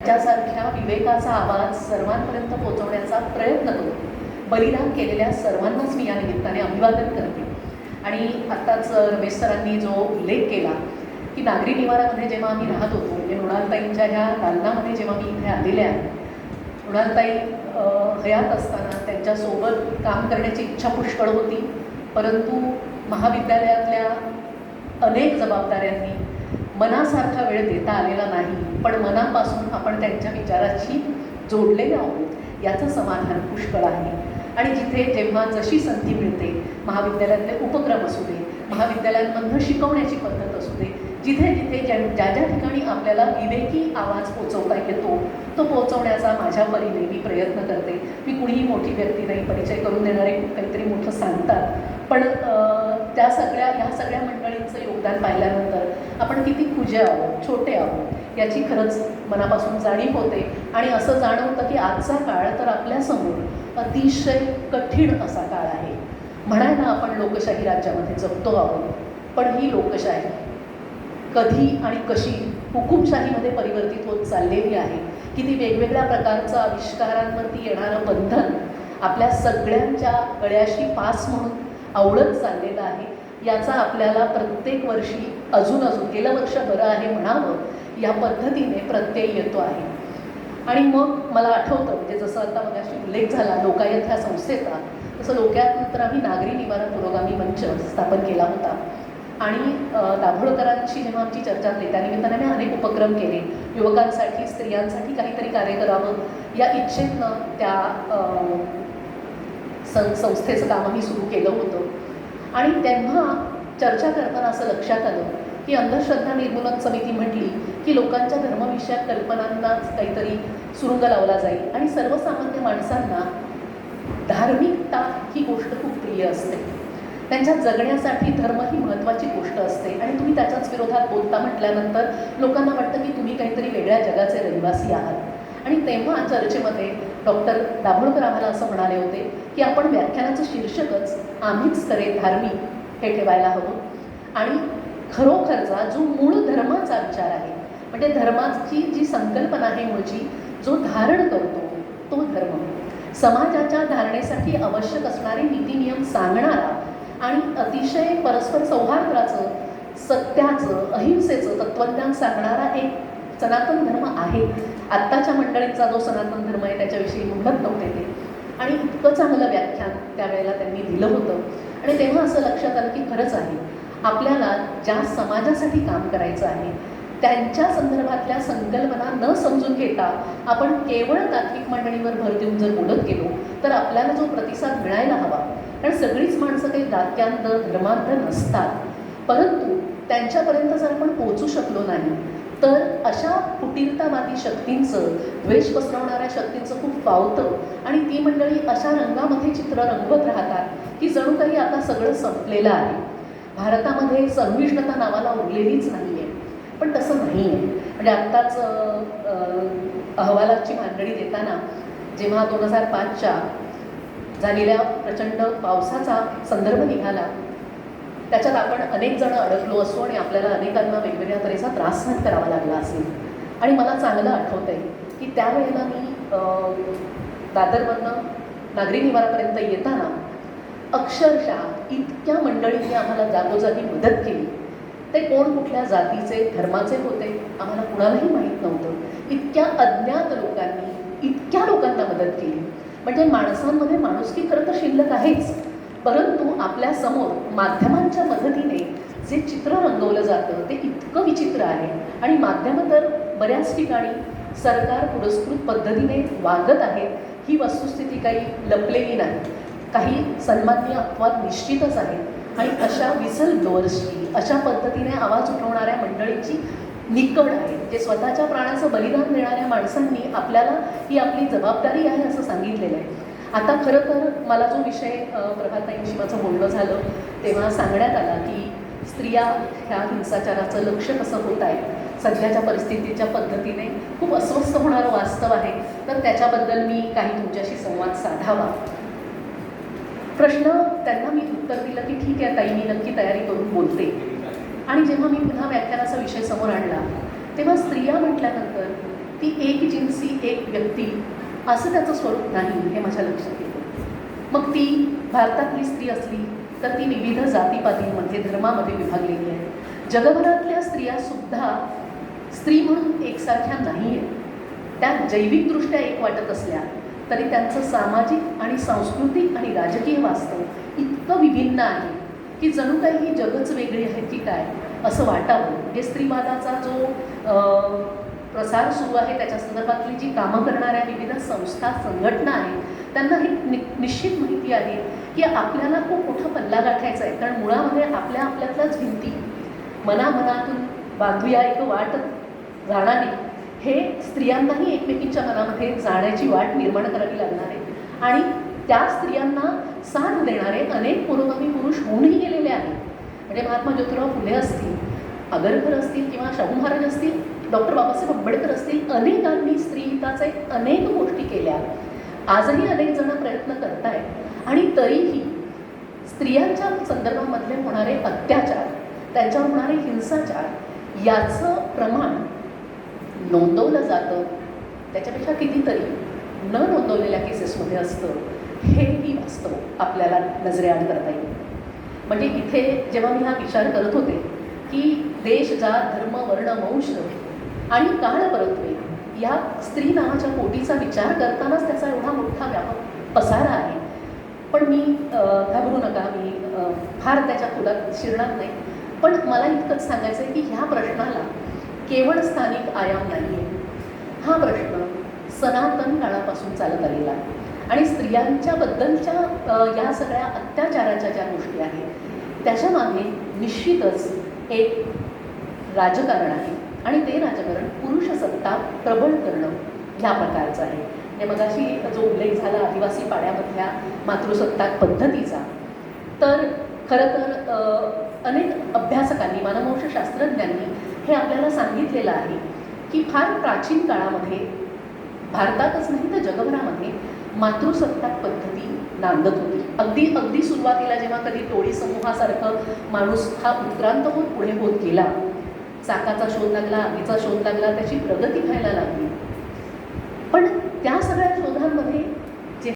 त्याच्यासारख्या विवेकाचा आवाज सर्वांपर्यंत पोहोचवण्याचा प्रयत्न करू बलिदान केलेल्या सर्वांनाच मी या निमित्ताने अभिवादन करते. आणि आत्ताच रमेश सरांनी जो उल्लेख केला की नागरी निवारामध्ये जेव्हा आम्ही राहत होतो म्हणजे मृणालताईंच्या ह्या दालनामध्ये जेव्हा मी इथे आलेले आहे मृणालताई हयात असताना त्यांच्यासोबत काम करण्याची इच्छा पुष्कळ होती परंतु महाविद्यालयातल्या अनेक जबाबदाऱ्यांनी मनासारखा वेळ देता आलेला नाही. पण मनापासून आपण त्यांच्या विचाराशी जोडलेले आहोत. याचं समाधान पुष्कळ आहे. आणि जिथे जेव्हा जशी संधी मिळते महाविद्यालयातले उपक्रम असू दे महाविद्यालयांमधनं शिकवण्याची पद्धत असू दे जिथे जिथे ज्या ज्या ज्या ठिकाणी आपल्याला विवेकी आवाज पोचवता येतो तो पोचवण्याचा माझ्या परीने मी प्रयत्न करते. मी कुणीही मोठी व्यक्ती नाही परिचय करून देणारे काहीतरी मोठं सांगतात. पण त्या सगळ्या ह्या सगळ्या मंडळींचं योगदान पाहिल्यानंतर आपण किती खुजे आहोत छोटे आहोत याची खरंच मनापासून जाणीव होते. आणि असं जाणवतं की आजचा काळ तर आपल्यासमोर अतिशय कठीण असा काळ आहे. म्हणायला आपण लोकशाही राज्यामध्ये जगतो आहोत पण ही लोकशाही कधी आणि कशी हुकुमशाहीमध्ये परिवर्तित होत चाललेली आहे किती वेगवेगळ्या प्रकारचं आविष्कारांवरती येणारं बंधन आपल्या सगळ्यांच्या गळ्याशी पास म्हणून आवडत चाललेलं आहे याचा आपल्याला प्रत्येक वर्षी अजून अजून गेलं वर्ष बरं आहे म्हणावं या पद्धतीने प्रत्यय येतो आहे. आणि मग मला आठवतं म्हणजे जसं आता मगाशी उल्लेख झाला लोकायत ह्या संस्थेचा तसं लोकायत नंतर आम्ही नागरी निवारण पुरोगामी मंच स्थापन केला होता. आणि अ, दाभोळकरांची जेव्हा आमची चर्चा झाली त्यानिमित्ताने आम्ही अनेक उपक्रम केले. युवकांसाठी स्त्रियांसाठी काहीतरी कार्य करावं. या इच्छेतनं त्या सं संस्थेचं काम आम्ही सुरू केलं होतं. आणि तेव्हा चर्चा करताना असं लक्षात आलं की अंधश्रद्धा निर्मूलन समिती म्हटली की लोकांच्या धर्मविषयक कल्पनांनाच काहीतरी सुरुंग लावला जाईल. आणि सर्वसामान्य माणसांना धार्मिकता ही गोष्ट खूप प्रिय असते. त्यांच्या जगण्यासाठी धर्म ही महत्त्वाची गोष्ट असते. आणि तुम्ही त्याच्याच विरोधात बोलता म्हटल्यानंतर लोकांना वाटतं की तुम्ही काहीतरी वेगळ्या जगाचे रहिवासी आहात. आणि तेव्हा चर्चेमध्ये डॉक्टर दाभोळकर आम्हाला असं म्हणाले होते की आपण व्याख्यानाचं शीर्षकच आम्हीच करे धार्मिक हे ठेवायला हवं. आणि खरोखरचा जो मूळ धर्माचा विचार आहे म्हणजे धर्माची जी संकल्पना आहे मुळची जो धारण करतो तो धर्म. समाजाच्या धारणेसाठी आवश्यक असणारे नीतिनियम सांगणारा आणि अतिशय परस्पर सौहार्दाचं सत्याचं अहिंसेचं तत्त्वज्ञान सांगणारा एक सनातन धर्म आहे. आत्ताच्या मंडळींचा जो सनातन धर्म आहे त्याच्याविषयी म्हणत नव्हते ते. आणि इतकं चांगलं व्याख्यान त्यावेळेला त्यांनी दिलं होतं. आणि तेव्हा असं लक्षात आलं की खरंच आहे. आपल्याला ज्या समाजासाठी काम करायचं आहे त्यांच्या संदर्भातल्या संकल्पना न समजून घेता आपण केवळ तात्विक मांडणीवर भर देऊन जर बोलत गेलो तर आपल्याला जो प्रतिसाद मिळायला हवा. कारण सगळीच माणसं काही दात्यांत धर्मांत नसतात. परंतु त्यांच्यापर्यंत जर आपण पोचू शकलो नाही तर अशा फुटीरतावादी शक्तींचं द्वेष पसरवणाऱ्या शक्तींचं खूप फावतं आणि ती मंडळी अशा रंगामध्ये चित्र रंगवत राहतात की जणू काही आता सगळं संपलेलं आहे. भारतामध्ये संमिष्णता नावाला उरलेलीच नाही आहे पण तसं नाही आहे म्हणजे आत्ताच अहवालाची मांडणी देताना जेव्हा दोन हजार पाचच्या झालेल्या प्रचंड पावसाचा संदर्भ निघाला त्याच्यात आपण अनेक जण अडकलो असू आणि आपल्याला अनेकांना वेगवेगळ्या तऱ्हेचा त्रास सहन करावा लागला असेल. आणि मला चांगलं आठवत आहे की त्यावेळेला मी दादरवरनं नागरी निवारापर्यंत येताना अक्षरशः इतक्या मंडळींनी आम्हाला जागोजागी मदत केली. ते कोण कुठल्या जातीचे धर्माचे होते आम्हाला कुणालाही माहीत नव्हतं. इतक्या अज्ञात लोकांनी इतक्या लोकांना मदत केली. म्हणजे माणसांमध्ये माणुसकी खरं तर शिल्लक आहेच. परंतु आपल्यासमोर माध्यमांच्या मदतीने जे चित्र रंगवलं जातं ते इतकं विचित्र आहे. आणि माध्यमं तर बऱ्याच ठिकाणी सरकार पुरस्कृत पद्धतीने वागत आहेत ही वस्तुस्थिती काही लपलेली नाही. काही सन्मान्य अपवाद निश्चितच आहेत. आणि अशा विसल ब्लोअर्सची अशा पद्धतीने आवाज उठवणाऱ्या मंडळीची निकड आहे. जे स्वतःच्या प्राण्याचं बलिदान देणाऱ्या माणसांनी आपल्याला ही आपली जबाबदारी आहे असं सांगितलेलं आहे. आता खरं तर मला जो विषय प्रभाताईंशी माझं बोलणं झालं तेव्हा सांगण्यात आला की स्त्रिया ह्या हिंसाचाराचं लक्ष कसं होत आहे? सध्याच्या परिस्थितीच्या पद्धतीने खूप अस्वस्थ होणारं वास्तव आहे. तर त्याच्याबद्दल मी काही तुमच्याशी संवाद साधावा. प्रश्न त्यांना मी उत्तर दिलं की ठीक आहे ताई मी नक्की तयारी करून बोलते. आणि जेव्हा मी पुन्हा व्याख्यानाचा विषय समोर आणला तेव्हा स्त्रिया म्हटल्यानंतर ती एक जिन्सी एक व्यक्ती असं त्याचं स्वरूप नाही हे माझ्या लक्षात येतं. मग ती भारतातली स्त्री असली तर ती विविध जातीपातीमध्ये म्हणजे धर्मामध्ये विभागलेली आहे. जगभरातल्या स्त्रियासुद्धा स्त्री म्हणून एकसारख्या नाही आहेत त्या जैविकदृष्ट्या एक वाटत असल्या तरी त्यांचं सामाजिक आणि सांस्कृतिक आणि राजकीय वास्तव इतकं विभिन्न आहे की जणू काही ही जगच वेगळी आहे की काय असं वाटावं. म्हणजे स्त्रीवादाचा जो प्रसार सुरू आहे. त्याच्या संदर्भातली जी कामं करणाऱ्या विविध संस्था संघटना आहेत त्यांना ही नि निश्चित माहिती आहे की आपल्याला खूप मोठा पल्ला गाठायचा आहे. कारण मुळामध्ये आपल्या आपल्यातल्याच भिंती मनामनातून बांधूया एक वाट जाणारी हे स्त्रियांनाही एकमेकींच्या मनामध्ये जाण्याची वाट निर्माण करावी लागणार आहे. आणि त्या स्त्रियांना साथ देणारे अनेक पुरोगामी पुरुष होऊनही गेलेले आहेत. म्हणजे महात्मा ज्योतिराव फुले असतील आगरकर असतील किंवा शाहू महाराज असतील डॉक्टर बाबासाहेब आंबेडकर असतील अनेकांनी स्त्री हिताचे अनेक गोष्टी केल्या. आजही अनेक जण प्रयत्न करत आहेत आणि तरीही स्त्रियांच्या संदर्भामधले होणारे अत्याचार त्यांच्यावर होणारे हिंसाचार याचं प्रमाण नोंदवलं जातं. त्याच्यापेक्षा कितीतरी न नोंदवलेल्या केसेसमध्ये असतं हेही वास्तव आपल्याला नजरेआड करता येईल. म्हणजे इथे जेव्हा मी हा विचार करत होते की देश जात धर्म वर्ण वंश आणि काळ परत्वे या स्त्री नावाच्या पोटीचा विचार करतानाच त्याचा एवढा मोठा व्यापक पसारा आहे. पण मी घाबरू नका मी फार त्याच्या खोलात शिरणार नाही. पण मला इतकंच सांगायचं आहे की ह्या प्रश्नाला केवळ स्थानिक आयाम नाही आहे हा प्रश्न सनातन काळापासून चालत आलेला आणि स्त्रियांच्याबद्दलच्या या सगळ्या अत्याचाराच्या ज्या गोष्टी आहेत त्याच्यामागे निश्चितच एक राजकारण आहे. आणि ते राजकारण पुरुष सत्ता प्रबळ करणं ह्या प्रकारचं आहे. हे मगाशी जो उल्लेख झाला आदिवासी पाड्यामधल्या मातृसत्ताक पद्धतीचा तर खरं तर अनेक अभ्यासकांनी मानववंशशास्त्रज्ञांनी हे आपल्याला सांगितलेलं आहे की फार प्राचीन काळामध्ये भारतातच नाही तर जगभरामध्ये मातृसत्ताक पद्धती नांदत होती. अगदी अगदी सुरुवातीला जेव्हा कधी टोळी समूहासारखं माणूस हा उत्क्रांत होत पुढे होत गेला चाकाचा शोध लागला आगीचा शोध लागला त्याची प्रगती व्हायला लागली. पण त्या सगळ्या